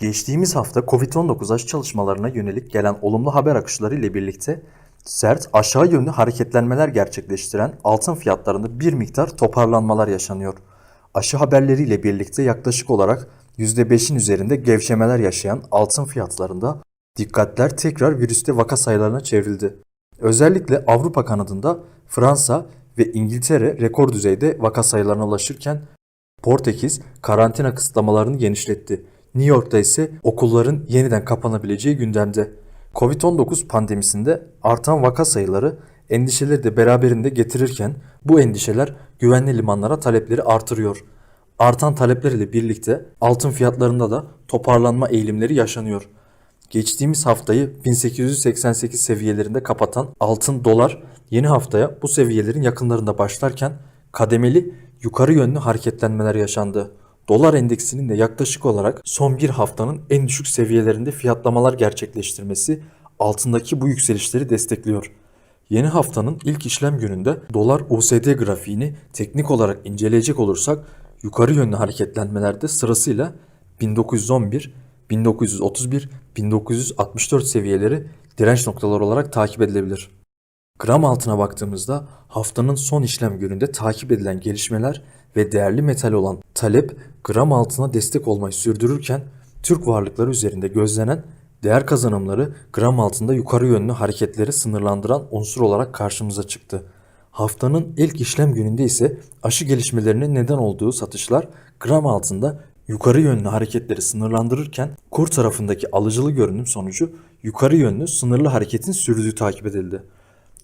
Geçtiğimiz hafta Covid-19 aşı çalışmalarına yönelik gelen olumlu haber akışları ile birlikte sert aşağı yönlü hareketlenmeler gerçekleştiren altın fiyatlarında bir miktar toparlanmalar yaşanıyor. Aşı haberleriyle birlikte yaklaşık olarak %5'in üzerinde gevşemeler yaşayan altın fiyatlarında dikkatler tekrar virüste vaka sayılarına çevrildi. Özellikle Avrupa kanadında Fransa ve İngiltere rekor düzeyde vaka sayılarına ulaşırken Portekiz karantina kısıtlamalarını genişletti. New York'ta ise okulların yeniden kapanabileceği gündemde. Covid-19 pandemisinde artan vaka sayıları endişeleri de beraberinde getirirken bu endişeler güvenli limanlara talepleri artırıyor. Artan talepler ile birlikte altın fiyatlarında da toparlanma eğilimleri yaşanıyor. Geçtiğimiz haftayı 1888 seviyelerinde kapatan altın dolar yeni haftaya bu seviyelerin yakınlarında başlarken kademeli yukarı yönlü hareketlenmeler yaşandı. Dolar endeksinin de yaklaşık olarak son bir haftanın en düşük seviyelerinde fiyatlamalar gerçekleştirmesi altındaki bu yükselişleri destekliyor. Yeni haftanın ilk işlem gününde dolar USD grafiğini teknik olarak inceleyecek olursak yukarı yönlü hareketlenmelerde sırasıyla 1911, 1931, 1964 seviyeleri direnç noktaları olarak takip edilebilir. Gram altına baktığımızda haftanın son işlem gününde takip edilen gelişmeler ve değerli metal olan talep gram altına destek olmayı sürdürürken Türk varlıkları üzerinde gözlenen değer kazanımları gram altında yukarı yönlü hareketleri sınırlandıran unsur olarak karşımıza çıktı. Haftanın ilk işlem gününde ise aşı gelişmelerinin neden olduğu satışlar gram altında yukarı yönlü hareketleri sınırlandırırken kur tarafındaki alıcılı görünüm sonucu yukarı yönlü sınırlı hareketin sürdüğü takip edildi.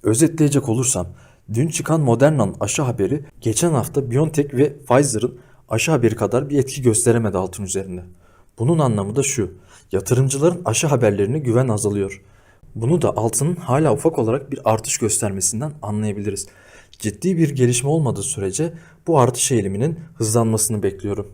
Özetleyecek olursam, dün çıkan Moderna'nın aşı haberi geçen hafta BioNTech ve Pfizer'ın aşı haberi kadar bir etki gösteremedi altın üzerinde. Bunun anlamı da şu, yatırımcıların aşı haberlerine güven azalıyor. Bunu da altının hala ufak olarak bir artış göstermesinden anlayabiliriz. Ciddi bir gelişme olmadığı sürece bu artış eğiliminin hızlanmasını bekliyorum.